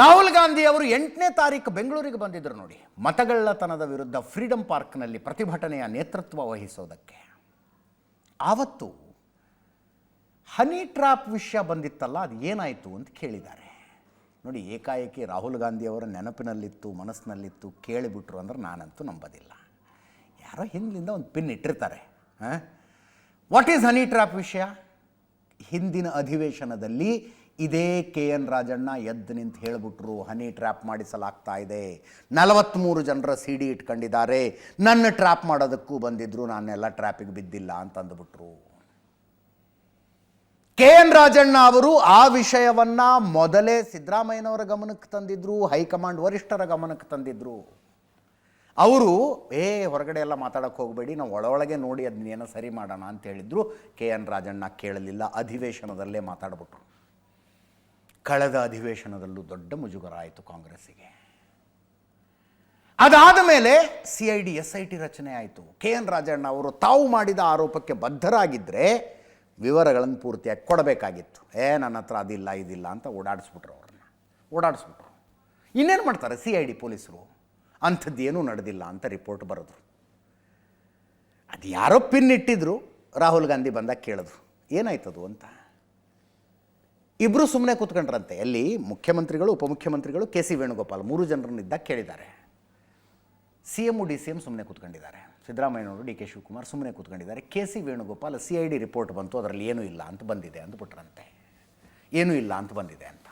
ರಾಹುಲ್ ಗಾಂಧಿ ಅವರು ಎಂಟನೇ ತಾರೀಕು ಬೆಂಗಳೂರಿಗೆ ಬಂದಿದ್ದರು ನೋಡಿ. ಮತಗಳ್ಳತನದ ವಿರುದ್ಧ ಫ್ರೀಡಂ ಪಾರ್ಕ್ನಲ್ಲಿ ಪ್ರತಿಭಟನೆಯ ನೇತೃತ್ವ ವಹಿಸೋದಕ್ಕೆ. ಆವತ್ತು ಹನಿ ಟ್ರಾಪ್ ವಿಷಯ ಬಂದಿತ್ತಲ್ಲ, ಅದು ಏನಾಯಿತು ಅಂತ ಕೇಳಿದ್ದಾರೆ. ನೋಡಿ, ಏಕಾಏಕಿ ರಾಹುಲ್ ಗಾಂಧಿ ಅವರ ನೆನಪಿನಲ್ಲಿತ್ತು, ಮನಸ್ಸಿನಲ್ಲಿತ್ತು, ಕೇಳಿಬಿಟ್ರು ಅಂದ್ರೆ ನಾನಂತೂ ನಂಬೋದಿಲ್ಲ. ಯಾರೋ ಹಿಂದಿನಿಂದ ಒಂದು ಪಿನ್ ಇಟ್ಟಿರ್ತಾರೆ, ಹಾಂ? ವಾಟ್ ಈಸ್ ಹನಿ ಟ್ರಾಪ್ ವಿಷಯ? ಹಿಂದಿನ ಅಧಿವೇಶನದಲ್ಲಿ ಇದೇ ಕೆ ಎನ್ ರಾಜಣ್ಣ ಎದ್ದು ನಿಂತು ಹೇಳಿಬಿಟ್ರು, ಹನಿ ಟ್ರ್ಯಾಪ್ ಮಾಡಿಸಲಾಗ್ತಾ ಇದೆ. ನಲವತ್ತ್ಮೂರು ಜನರ ಸಿ ಡಿ ಇಟ್ಕೊಂಡಿದ್ದಾರೆ. ನನ್ನ ಟ್ರ್ಯಾಪ್ ಮಾಡೋದಕ್ಕೂ ಬಂದಿದ್ರು, ನಾನೆಲ್ಲ ಟ್ರ್ಯಾಪಿಗೆ ಬಿದ್ದಿಲ್ಲ ಅಂತ ಅಂದ್ಬಿಟ್ರು ಕೆ ಎನ್ ರಾಜಣ್ಣ ಅವರು ಆ ವಿಷಯವನ್ನ ಮೊದಲೇ ಸಿದ್ದರಾಮಯ್ಯನವರ ಗಮನಕ್ಕೆ ತಂದಿದ್ರು, ಹೈಕಮಾಂಡ್ ವರಿಷ್ಠರ ಗಮನಕ್ಕೆ ತಂದಿದ್ರು. ಅವರು, ಏ, ಹೊರಗಡೆ ಎಲ್ಲ ಮಾತಾಡೋಕ್ಕೆ ಹೋಗಬೇಡಿ, ನಾವು ಒಳೊಳಗೆ ನೋಡಿ ಅದನ್ನೇನೋ ಸರಿ ಮಾಡೋಣ ಅಂತ ಹೇಳಿದ್ರು. ಕೆ ಎನ್ ರಾಜಣ್ಣ ಕೇಳಲಿಲ್ಲ, ಅಧಿವೇಶನದಲ್ಲೇ ಮಾತಾಡ್ಬಿಟ್ರು. ಕಳೆದ ಅಧಿವೇಶನದಲ್ಲೂ ದೊಡ್ಡ ಮುಜುಗರ ಆಯಿತು ಕಾಂಗ್ರೆಸ್ಸಿಗೆ. ಅದಾದ ಮೇಲೆ C I D, S I T ರಚನೆ ಆಯಿತು. ಕೆ ಎನ್ ರಾಜಣ್ಣ ಅವರು ತಾವು ಮಾಡಿದ ಆರೋಪಕ್ಕೆ ಬದ್ಧರಾಗಿದ್ದರೆ ವಿವರಗಳನ್ನು ಪೂರ್ತಿಯಾಗಿ ಕೊಡಬೇಕಾಗಿತ್ತು. ಏ, ನನ್ನ ಹತ್ರ ಅದಿಲ್ಲ, ಇದಿಲ್ಲ ಅಂತ ಓಡಾಡಿಸ್ಬಿಟ್ರು ಅವ್ರನ್ನ. ಓಡಾಡಿಸ್ಬಿಟ್ರು. ಇನ್ನೇನು ಮಾಡ್ತಾರೆ ಸಿ ಐ ಡಿ ಪೊಲೀಸರು? ಅಂಥದ್ದೇನೂ ನಡೆದಿಲ್ಲ ಅಂತ ರಿಪೋರ್ಟ್ ಬರೆದ್ರು. ಅದು ಯಾರೋ ಪಿನ್ ಇಟ್ಟಿದ್ರು ರಾಹುಲ್ ಗಾಂಧಿ ಬಂದಾಗ ಕೇಳಿದ್ರು. ಏನಾಯ್ತದು ಅಂತ? ಇಬ್ಬರು ಸುಮ್ಮನೆ ಕೂತ್ಕೊಂಡ್ರಂತೆ. ಅಲ್ಲಿ ಮುಖ್ಯಮಂತ್ರಿಗಳು, ಉಪಮುಖ್ಯಮಂತ್ರಿಗಳು, ಕೆ ಸಿ ವೇಣುಗೋಪಾಲ್ ಮೂರು ಜನರನ್ನಿದ್ದಾಗ ಕೇಳಿದ್ದಾರೆ. C M D C M ಸುಮ್ಮನೆ ಕೂತ್ಕೊಂಡಿದ್ದಾರೆ. ಸಿದ್ದರಾಮಯ್ಯನವರು, ಡಿ ಕೆ ಶಿವಕುಮಾರ್ ಸುಮ್ಮನೆ ಕೂತ್ಕೊಂಡಿದ್ದಾರೆ. K C Venugopal, C I D report ಬಂತು, ಅದರಲ್ಲಿ ಏನೂ ಇಲ್ಲ ಅಂತ ಬಂದಿದೆ ಅಂದ್ಬಿಟ್ರಂತೆ ಏನೂ ಇಲ್ಲ ಅಂತ ಬಂದಿದೆ ಅಂತ.